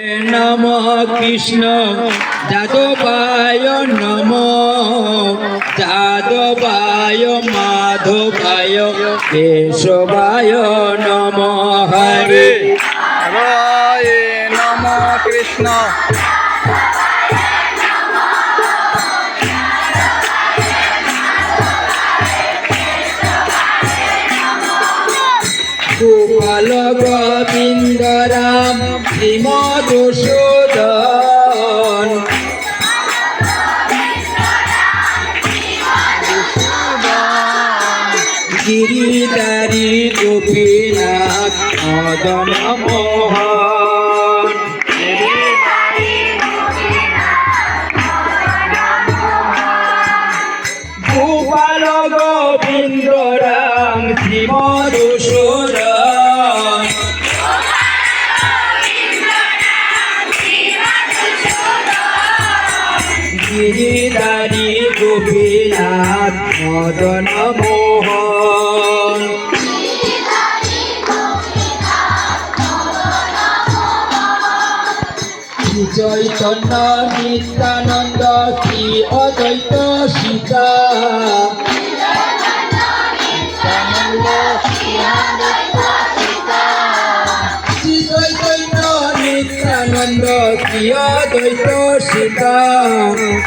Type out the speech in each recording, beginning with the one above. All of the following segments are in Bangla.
নম কৃষ্ণ। যাদবায় নম। যাদবায় মাধবায় কেশবায় নম। হরে। হরে। নম কৃষ্ণ। গোপাল গোবিন্দ রাম শ্রীমধুসূদন গিরিধারী গোপীনাথ মদন মোহন। গিরিধারী গোপীনাথ মদন মোহন। চৈতন্য নিত্যানন্দ শ্রী অদ্বৈত সীতা। নিত্যানন্দ শ্রী সীতা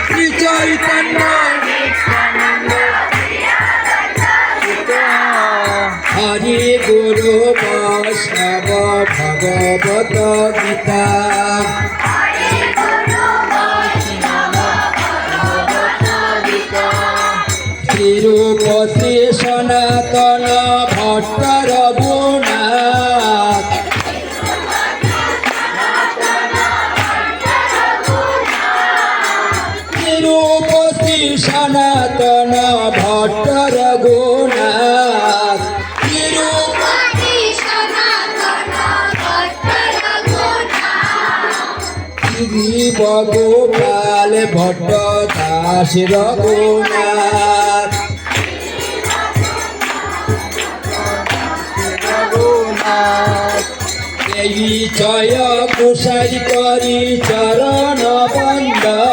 শ্রী চৈতন্য হরি গুরু বৈষ্ণব ভগবত গীতা। শ্রী সনাতন ভট্ট শ্রী সনাতন ভট্ট রঘুনাথ গোপাল ভট্ট দাস রঘুনাথ। এই জয় কুশাই করি চরণ বন্দন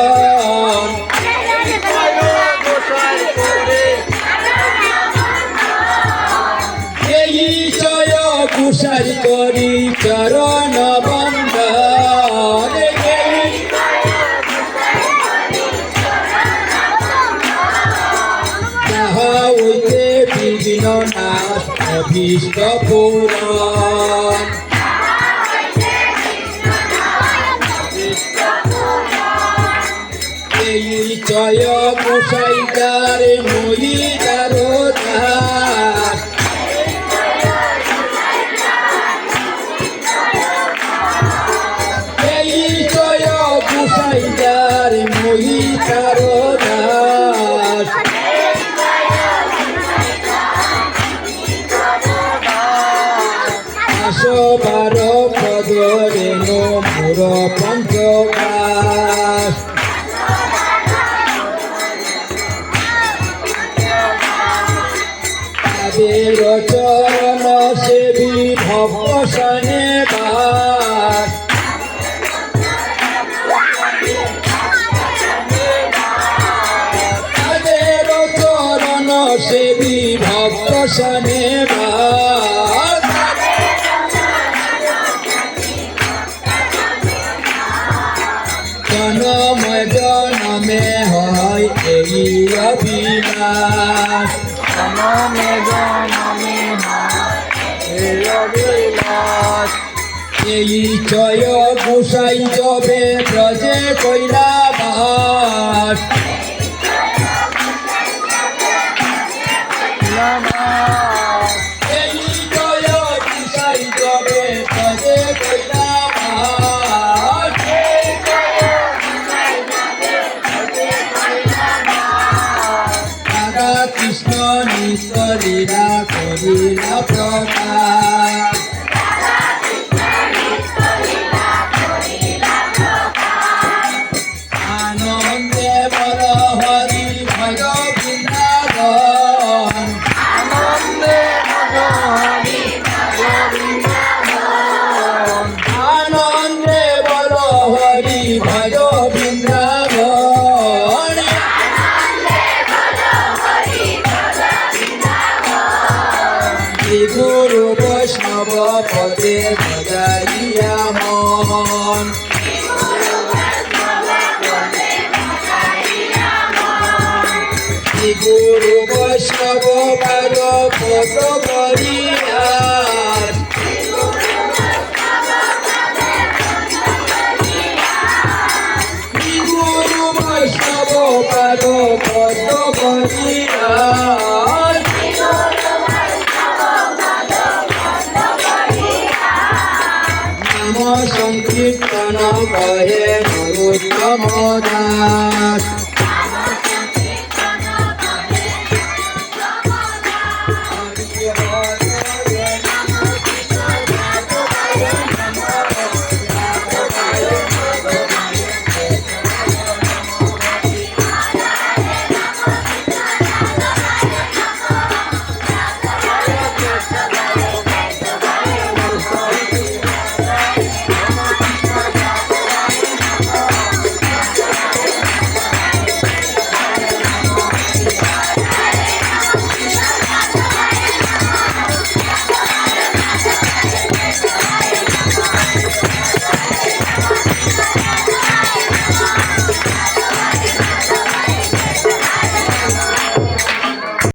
কুশাই করি চরণ যাহা হইতে বিঘ্ন নাশ অভীষ্ট পুরাণ। এই জয় কুশাই যারে Karo এই জয় গোসাই জবে ব্রজে কইলা বাস এই জয় গোসাই জবে ব্রজে কইলা কৃষ্ণ নিত্য করিলা প্রকাশ। বৈষ্ণব পদে ভজারিয়া মন। গুরু বৈষ্ণব পদ পদ করিয়া গুরু বৈষ্ণব পদ পদ করিয়া নাম